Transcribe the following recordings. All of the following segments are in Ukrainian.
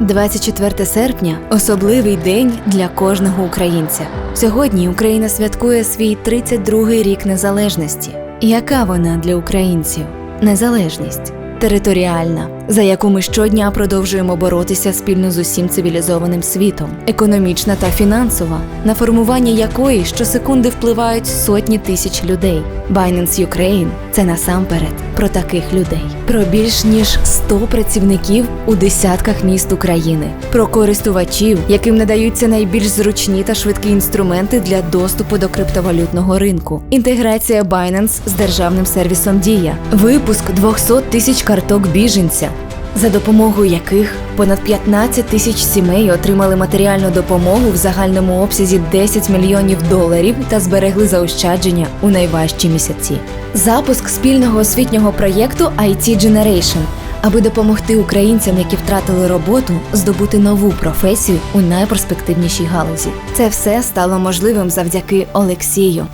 24 серпня особливий день для кожного українця. Сьогодні Україна святкує свій 32-й рік незалежності. Яка вона для українців? Незалежність територіальна, за яку ми щодня продовжуємо боротися спільно з усім цивілізованим світом, економічна та фінансова, на формування якої щосекунди впливають сотні тисяч людей. Binance Ukraine – це насамперед про таких людей, про більш ніж 100 працівників у десятках міст України, про користувачів, яким надаються найбільш зручні та швидкі інструменти для доступу до криптовалютного ринку, інтеграція Binance з державним сервісом Дія, випуск 200 тисяч карток біженця. За допомогою яких понад 15 тисяч сімей отримали матеріальну допомогу в загальному обсязі 10 мільйонів доларів та зберегли заощадження у найважчі місяці. Запуск спільного освітнього проєкту IT Generation, аби допомогти українцям, які втратили роботу, здобути нову професію у найперспективнішій галузі. Це все стало можливим завдяки Олексію,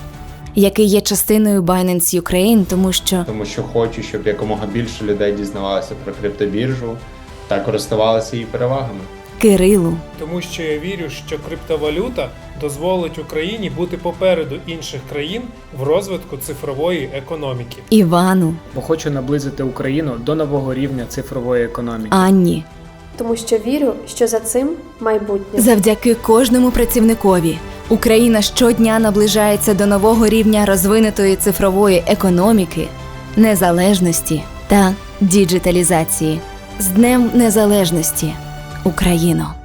який є частиною Binance Ukraine, тому що тому що хочу, щоб якомога більше людей дізнавалося про криптобіржу та користувалися її перевагами. Кирилу, Тому що я вірю, що криптовалюта дозволить Україні бути попереду інших країн в розвитку цифрової економіки. Івану, бо хочу наблизити Україну до нового рівня цифрової економіки. Анні. тому що вірю, що за цим майбутнє. Завдяки кожному працівникові Україна щодня наближається до нового рівня розвинутої цифрової економіки, незалежності та діджиталізації. З Днем Незалежності, Україно!